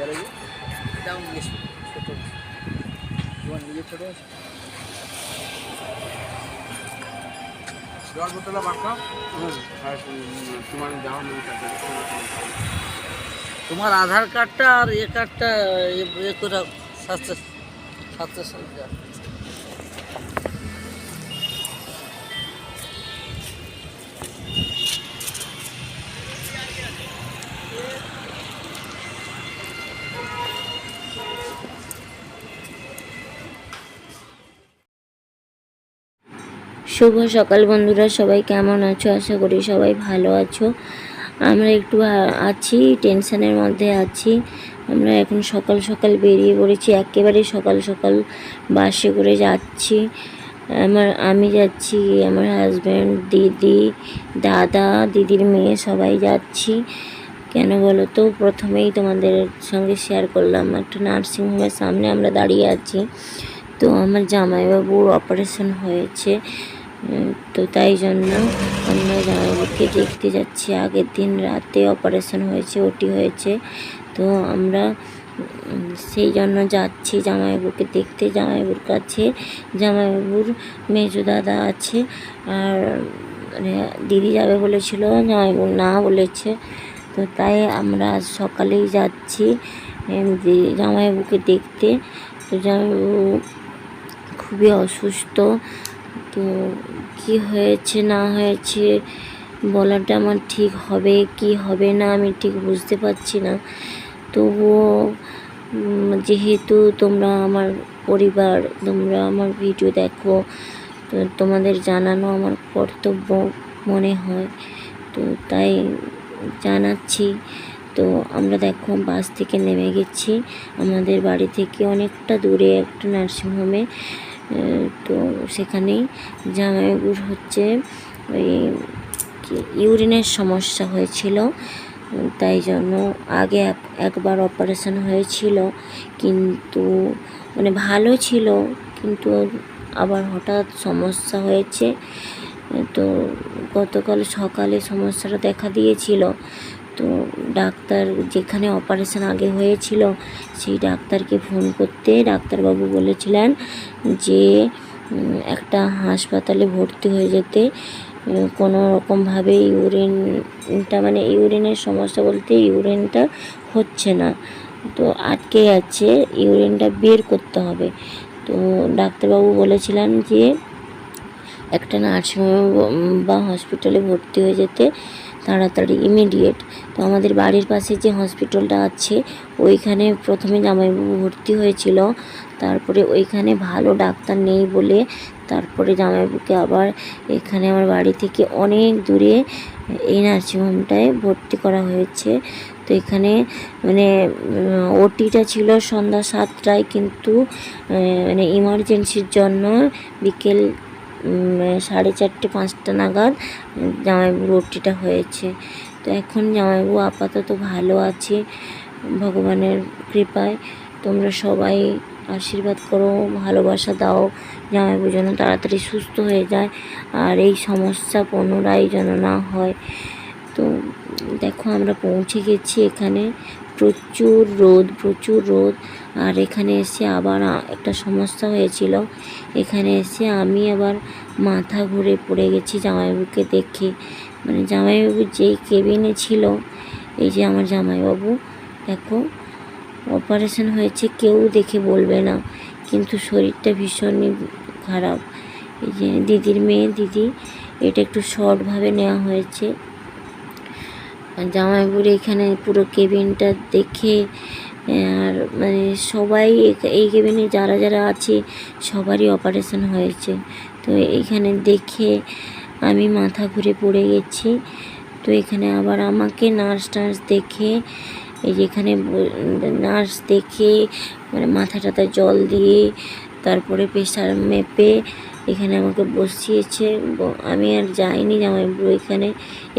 যারা দাম নিয়ে ছোট তোমার নিজের ছোট আছে জল বোতলে বাঁকা আর তোমার যাওয়া তোমার আধার কার্ডটা আর এ কার্ডটা এ করে স্বাস্থ্য স্বাস্থ্য শুভ সকাল বন্ধুরা, সবাই কেমন আছো? আশা করি সবাই ভালো আছো। আমরা একটু আছি, টেনশনের মধ্যে আছি। আমরা এখন সকাল সকাল বেরিয়ে পড়েছি একেবারে সকাল সকাল বাসে করে যাচ্ছি। আমার, আমি যাচ্ছি, আমার হাজব্যান্ড দিদি, দাদা, দিদির মেয়ে, সবাই যাচ্ছি। কেন বলো তো? প্রথমেই তোমাদের সঙ্গে শেয়ার করলাম, একটা নার্সিংহোমের সামনে আমরা দাঁড়িয়ে আছি। তো আমার জামাইবাবুর অপারেশন হয়েছে। তো তাই জন্য আমরা জামাইবাবুকে দেখতে যাচ্ছি। আগের দিন রাতে অপারেশন হয়েছে, ওটি হয়েছে। তো আমরা সেই জন্য যাচ্ছি জামাইবাবুকে দেখতে। জামাইবাবুর কাছে, জামাইবাবুর মেজো দাদা আছে। আর মানে দিদি যাবে বলেছিল, জামাইবাবু না বলেছে। তো তাই আমরা সকালেই যাচ্ছি জামাইবাবুকে দেখতে। তো জামাইবাবু খুবই অসুস্থ। তো কি হয়েছে, না হয়েছে, বলাটা আমার ঠিক হবে, কি হবে না আমি ঠিক বুঝতে পারছি না। তবুও যেহেতু তোমরা আমার পরিবার, তোমরা আমার ভিডিও দেখো, তো তোমাদের জানানো আমার কর্তব্য মনে হয়, তো তাই জানাচ্ছি। তো আমরা দেখো বাস থেকে নেমে গেছি, আমাদের বাড়ি থেকে অনেকটা দূরে একটা নার্সিংহোমে। তো সেখানেই জামাইবাবুর হচ্ছে ওই ইউরিনের সমস্যা হয়েছিল। তাই জন্য আগে একবার অপারেশন হয়েছিল। কিন্তু মানে ভালো ছিল, কিন্তু আবার হঠাৎ সমস্যা হয়েছে। তো গতকাল সকালে সমস্যাটা দেখা দিয়েছিল। তো ডাক্তার যেখানে অপারেশন আগে হয়েছিল, সেই ডাক্তারকে ফোন করতে ডাক্তারবাবু বলেছিলেন যে একটা হাসপাতালে ভর্তি হয়ে যেতে কোনো রকমভাবে ইউরিনটা মানে ইউরিনের সমস্যা বলতে ইউরিনটা হচ্ছে না। তো আটকে আছে ইউরিনটা বের করতে হবে। তো ডাক্তারবাবু বলেছিলেন যে, একটা নার্সিংহোম বা হসপিটালে ভর্তি হয়ে যেতে তাড়াতাড়ি ইমিডিয়েট তো আমাদের বাড়ির পাশে যে হসপিটালটা আছে, ওইখানে প্রথমে জামাইবাবু ভর্তি হয়েছিল। তারপরে ওইখানে ভালো ডাক্তার নেই বলে তারপরে জামাইবাবুকে আবার এখানে আমার বাড়ি থেকে অনেক দূরে এই নার্সিংহোমটায় ভর্তি করা হয়েছে। তো এখানে মানে ওটিটা ছিল সন্ধ্যা সাতটায় কিন্তু মানে ইমার্জেন্সির জন্য বিকেল সাড়ে চারটে, পাঁচটা নাগাদ জামাইবাবুর ওটিটা হয়েছে। তো এখন জামাইবাবু আপাতত ভালো আছে, ভগবানের কৃপায়। তোমরা সবাই আশীর্বাদ করো, ভালোবাসা দাও, জামাইবাবু যেন তাড়াতাড়ি সুস্থ হয়ে যায় আর এই সমস্যা পুনরায় যেন না হয়। তো দেখো আমরা পৌঁছে গেছি এখানে। প্রচুর রোদ প্রচুর রোদ। আর এখানে এসে আবার একটা সমস্যা হয়েছিল। এখানে এসে আমি আবার মাথা ঘুরে পড়ে গেছি জামাইবাবুকে দেখে। মানে জামাইবাবু যেই কেবিনে ছিল, এই যে আমার জামাইবাবু, দেখো অপারেশন হয়েছে, কেউ দেখে বলবে না। কিন্তু শরীরটা ভীষণই খারাপ। এই যে দিদির মেয়ে, দিদি, এটা একটু শর্টভাবে নেওয়া হয়েছে। জামাইবাবুর এখানে পুরো কেবিনটা দেখে আর মানে সবাই এই কেবিনে যারা যারা আছে, সবারই অপারেশন হয়েছে। তো এইখানে দেখে আমি মাথা ঘুরে পড়ে গেছি। তো এখানে আবার আমাকে নার্স টার্স দেখে, এই যেখানে নার্স দেখে মানে মাথা টাথা জল দিয়ে, তারপরে প্রেশার মেপে এখানে আমাকে বসিয়েছে। আমি আর যাইনি জামাইবাবু এখানে,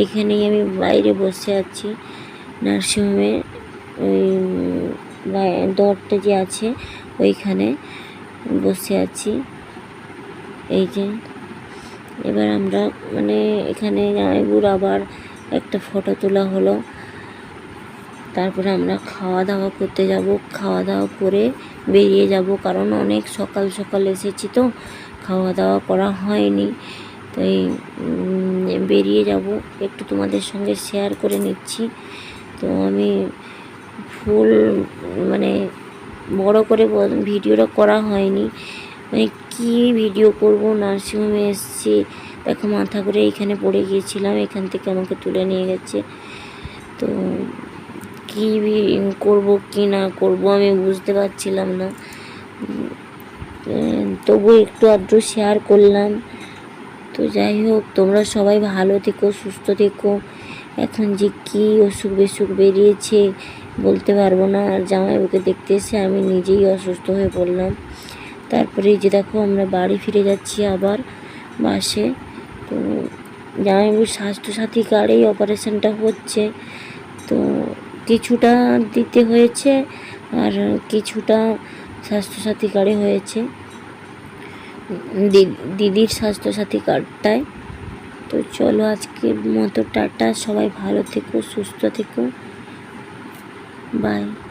এখানেই আমি বাইরে বসে আছি। নার্সিংহোমে ওই উম, দরটা যে আছে ওইখানে বসে আছি। এই যে এবার আমরা মানে এখানে জামাইবাবুর আবার একটা ফটো তোলা হলো। তারপরে আমরা খাওয়া দাওয়া করতে যাব। খাওয়া দাওয়া করে বেরিয়ে যাব কারণ অনেক সকাল সকাল এসেছি তো খাওয়া দাওয়া করা হয়নি। তাই বেরিয়ে যাব। একটু তোমাদের সঙ্গে শেয়ার করে নিচ্ছি। তো আমি ফুল মানে বড় করে ভিডিওটা করা হয়নি। মানে কী ভিডিও করব? নার্সিংহোমে এসেছি। দেখো, মাথা করে এইখানে পড়ে গিয়েছিলাম। এখান থেকে আমাকে তুলে নিয়ে গেছে। তো কী করব, কি না করব আমি বুঝতে পারছিলাম না। তবু একটু আধটু শেয়ার করলাম। তো যাই হোক, তোমরা সবাই ভালো থেকো, সুস্থ থেকো। এখন যে কী অসুখ বিসুখ বেরিয়েছে বলতে পারব না। আর জামাইবাবুকে দেখতে এসে আমি নিজেই অসুস্থ হয়ে পড়লাম। তারপরে যে দেখো, আমরা বাড়ি ফিরে যাচ্ছি আবার বাসে। তো জামাইবাবুর স্বাস্থ্যসাথী কার্ডেই অপারেশনটা হচ্ছে। তো কিছুটা দিতে হয়েছে আর কিছুটা স্বাস্থ্যসাথী কার্ডে হয়েছে। দিদির স্বাস্থ্যসাথী কার্ডটায় তো চলো আজকের মতো টাটা। সবাই ভালো থেকো, সুস্থ থেকো। 拜。